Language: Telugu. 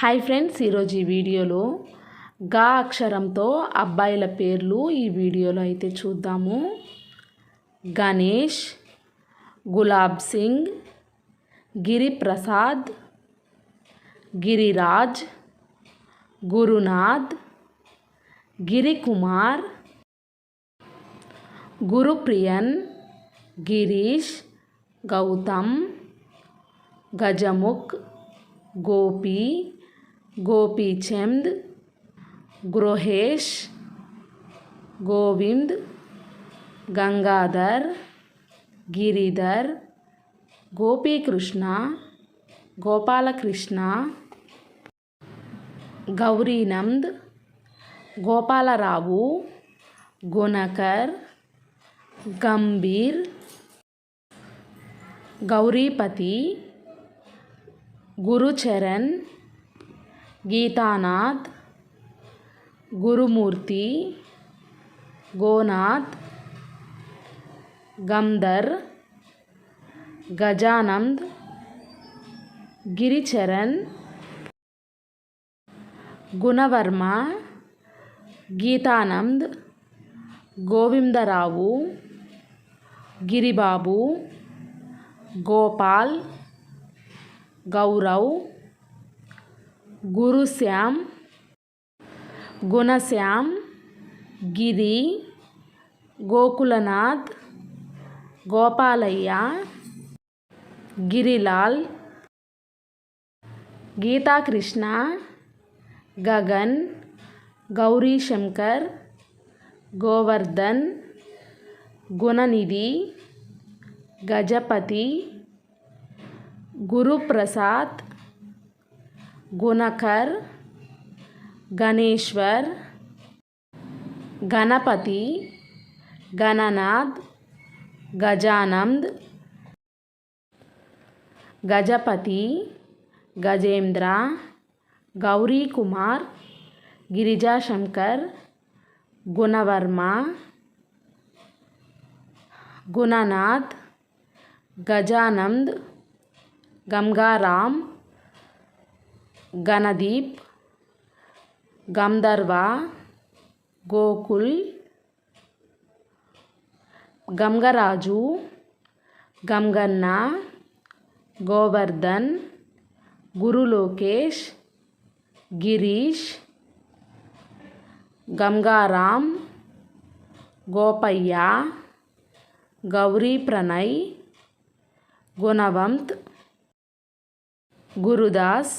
హాయ్ ఫ్రెండ్స్ ఈరోజు ఈ వీడియోలో గా అక్షరంతో అబ్బాయిల పేర్లు ఈ వీడియోలో అయితే చూద్దాము. గణేష్ గులాబ్ సింగ్ గిరిప్రసాద్ గిరిరాజ్ గురునాథ్ గిరికుమార్ గురుప్రియన్ గిరీష్ గౌతమ్ గజముఖ్ గోపి గోపీచంద్ గృహేష్ గోవింద్ గంగాధర్ గిరిధర్ గోపీకృష్ణ గోపాలకృష్ణ గౌరీనంద్ గోపాలరావు గుణకర్ గంభీర్ గౌరీపతి గురుచరణ్ గీతానాథ్ గురుమూర్తి గోనాథ్ గంధర్ గజానంద్ గిరిచరణ్ గుణవర్మ గీతానంద్ గోవిందరావు గిరిబాబు గోపాల్ గౌరవ్ गुरुश्याम, गुणश्याम, गिरी, गोकुलनाथ, गोपालय्या, गिरीलाल गीता कृष्णा गगन गौरी शंकर गोवर्धन, गुणनिधि, गजपति, गुरुप्रसाद గుణకర్ గణేశ్వర్ గణపతి గణనాథ్ గజానంద్ గజపతి గజేంద్ర గౌరీ కుమార్ గిరిజాశంకర్ గుణవర్మ గుణనాథ్ గజానంద్ గంగారామ్ గణదీప్ గంధర్వ గోకుల్ గంగరాజు గంగన్న గోవర్ధన్ గురు లోకేష్ గిరీష్ గంగారాం గోపయ్య గౌరీ ప్రణయ్ గుణవంత్ గురుదాస్